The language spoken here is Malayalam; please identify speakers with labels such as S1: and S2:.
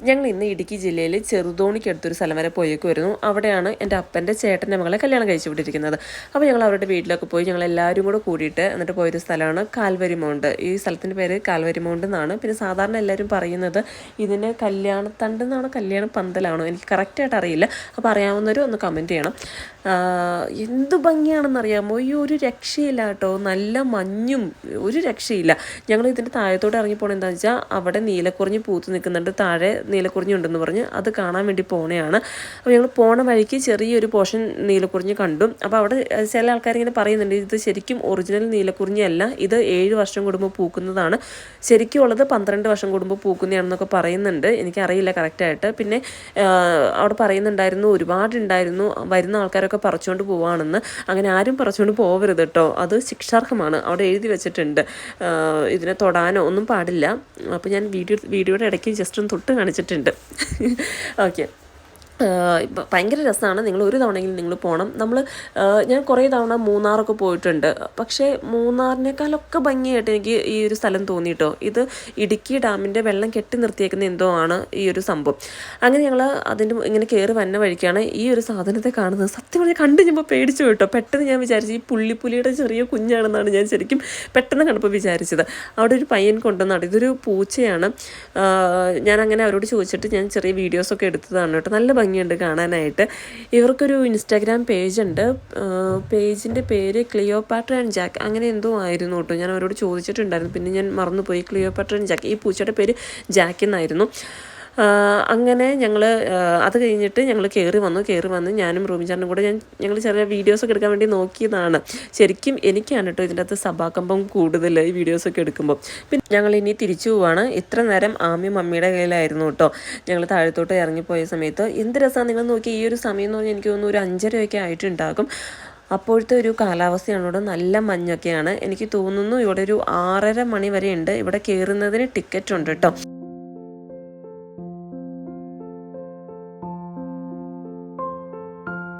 S1: ഞങ്ങൾ ഇന്ന് ഇടുക്കി ജില്ലയിൽ ചെറുതോണിക്ക് അടുത്തൊരു സ്ഥലം വരെ പോയേക്കുമായിരുന്നു അവിടെയാണ് എന്റെ അപ്പന്റെ ചേട്ടന്റെ മകളെ കല്യാണം കഴിച്ചു വിട്ടിരിക്കുന്നത്. അപ്പോൾ ഞങ്ങൾ അവരുടെ വീട്ടിലൊക്കെ പോയി ഞങ്ങൾ എല്ലാവരും കൂടെ കൂടിയിട്ട് എന്നിട്ട് പോയൊരു സ്ഥലമാണ് കാൽവരി മൗണ്ട്. ഈ സ്ഥലത്തിന്റെ പേര് കാൽവരി മൗണ്ട് എന്നാണ്. പിന്നെ സാധാരണ എല്ലാവരും പറയുന്നത് ഇതിന് കല്യാണത്തണ്ട് എന്നാണോ കല്യാണ പന്തലാണോ? എനിക്ക് കറക്റ്റായിട്ട് അറിയില്ല. അപ്പോൾ അറിയാവുന്നവർ ഒന്ന് കമന്റ് ചെയ്യണം. എന്ത് ഭംഗിയാണെന്നറിയാമോ ഈ ഒരു രക്ഷയില്ല കേട്ടോ. നല്ല മഞ്ഞും ഒരു രക്ഷയില്ല. ഞങ്ങൾ ഇതിന്റെ താഴത്തോട്ട് ഇറങ്ങി പോകണം വെച്ചാൽ അവിടെ നീലക്കുറിഞ്ഞ് പൂത്ത് നിൽക്കുന്നുണ്ട്. താഴെ നീലക്കുറിഞ്ഞി ഉണ്ടെന്ന് പറഞ്ഞ് അത് കാണാൻ വേണ്ടി പോണയാണ്. അപ്പോൾ ഞങ്ങൾ പോണ വഴിക്ക് ചെറിയൊരു പോർഷൻ നീലക്കുറിഞ്ഞ് കണ്ടു. അപ്പോൾ അവിടെ ചില ആൾക്കാർ ഇങ്ങനെ പറയുന്നുണ്ട് ഇത് ശരിക്കും ഒറിജിനൽ നീലക്കുറിഞ്ഞല്ല ഇത് ഏഴ് വർഷം കൂടുമ്പോൾ പൂക്കുന്നതാണ്. ശരിക്കും ഉള്ളത് പന്ത്രണ്ട് വർഷം കൂടുമ്പോൾ പൂക്കുന്നതാണെന്നൊക്കെ പറയുന്നുണ്ട്. എനിക്കറിയില്ല കറക്റ്റായിട്ട്. പിന്നെ അവിടെ പറയുന്നുണ്ടായിരുന്നു ഒരുപാടുണ്ടായിരുന്നു വരുന്ന ആൾക്കാരൊക്കെ പറിച്ചുകൊണ്ട് പോവാണെന്ന്. അങ്ങനെ ആരും പറിച്ചുകൊണ്ട് പോകരുത് കേട്ടോ അത് ശിക്ഷാർഹമാണ്. അവിടെ എഴുതി വെച്ചിട്ടുണ്ട്. ഇതിനെ തൊടാനോ ഒന്നും പാടില്ല. അപ്പോൾ ഞാൻ വീഡിയോ വീഡിയോയുടെ ഇടയ്ക്ക് ജസ്റ്റ് ഒന്ന് തൊട്ട് കാണിച്ചിട്ടുണ്ട് ഓക്കെ ഭയങ്കര രസമാണ് നിങ്ങൾ ഒരു തവണയെങ്കിലും നിങ്ങൾ പോകണം നമ്മൾ ഞാൻ കുറേ തവണ മൂന്നാറൊക്കെ പോയിട്ടുണ്ട്. പക്ഷേ മൂന്നാറിനേക്കാളൊക്കെ ഭംഗിയായിട്ട് എനിക്ക് ഈ ഒരു സ്ഥലം തോന്നിയിട്ടോ ഇത് ഇടുക്കി ഡാമിന്റെ വെള്ളം കെട്ടി നിർത്തിയേക്കുന്ന എന്തോ ആണ് ഈ ഒരു സംഭവം. അങ്ങനെ ഞങ്ങൾ അതിന്റെ ഇങ്ങനെ കയറി വന്ന വഴിക്കാണ് ഈ ഒരു സാധനത്തെ കാണുന്നത്. സത്യം പറഞ്ഞാൽ കണ്ടു കഴിഞ്ഞപ്പോൾ പേടിച്ചു കേട്ടോ പെട്ടെന്ന് ഞാൻ വിചാരിച്ചു ഈ പുള്ളിപ്പുലിയുടെ ചെറിയ കുഞ്ഞാണെന്നാണ് ഞാൻ ശരിക്കും പെട്ടെന്ന് കണ്ടപ്പോൾ വിചാരിച്ചത്. അവിടെ ഒരു പയ്യൻ കൊണ്ടുവന്നാണ് ഇതൊരു പൂച്ചയാണ്. ഞാൻ അങ്ങനെ അവരോട് ചോദിച്ചിട്ട് ഞാൻ ചെറിയ വീഡിയോസൊക്കെ എടുത്തതാണ് കേട്ടോ നല്ല ഭംഗിയുണ്ട് കാണാനായിട്ട്. ഇവർക്കൊരു ഇൻസ്റ്റാഗ്രാം പേജ് ഉണ്ട്. പേജിന്റെ പേര് ക്ലിയോപാട്ര ആൻഡ് ജാക്ക് അങ്ങനെ എന്തോ ആയിരുന്നു കേട്ടോ. ഞാൻ അവരോട് ചോദിച്ചിട്ടുണ്ടായിരുന്നു. പിന്നെ ഞാൻ മറന്നുപോയി. ക്ലിയോപാട്ര ആൻഡ് ജാക്ക് ഈ പൂച്ചയുടെ പേര് ജാക്ക് എന്നായിരുന്നു. അങ്ങനെ ഞങ്ങൾ അത് കഴിഞ്ഞിട്ട് ഞങ്ങൾ കയറി വന്നു കയറി വന്ന് ഞാനും റൂമിച്ചാറിനും കൂടെ ഞാൻ ഞങ്ങൾ ചെറിയ വീഡിയോസൊക്കെ എടുക്കാൻ വേണ്ടി നോക്കിയതാണ്. ശരിക്കും എനിക്കാണ് കേട്ടോ ഇതിന്റെ അകത്ത് സഭാകമ്പം കൂടുതൽ ഈ വീഡിയോസൊക്കെ എടുക്കുമ്പോൾ പിന്നെ ഞങ്ങൾ ഇനി തിരിച്ചു പോവാണ്. ഇത്ര നേരം ആമി മമ്മിയുടെ കയ്യിലായിരുന്നു കേട്ടോ ഞങ്ങൾ താഴത്തോട്ട് ഇറങ്ങിപ്പോയ സമയത്ത് എന്ത് രസമാണ് നിങ്ങൾ നോക്കി ഈ ഒരു സമയം എന്ന് പറഞ്ഞാൽ എനിക്ക് തോന്നുന്നു ഒരു അഞ്ചരയൊക്കെ ആയിട്ടുണ്ടാകും. അപ്പോഴത്തെ ഒരു കാലാവസ്ഥയാണ് ഇവിടെ നല്ല മഞ്ഞൊക്കെയാണ്. എനിക്ക് തോന്നുന്നു ഇവിടെ ഒരു ആറര മണി വരെ ഉണ്ട്. ഇവിടെ കയറുന്നതിന് ടിക്കറ്റ് ഉണ്ട് കേട്ടോ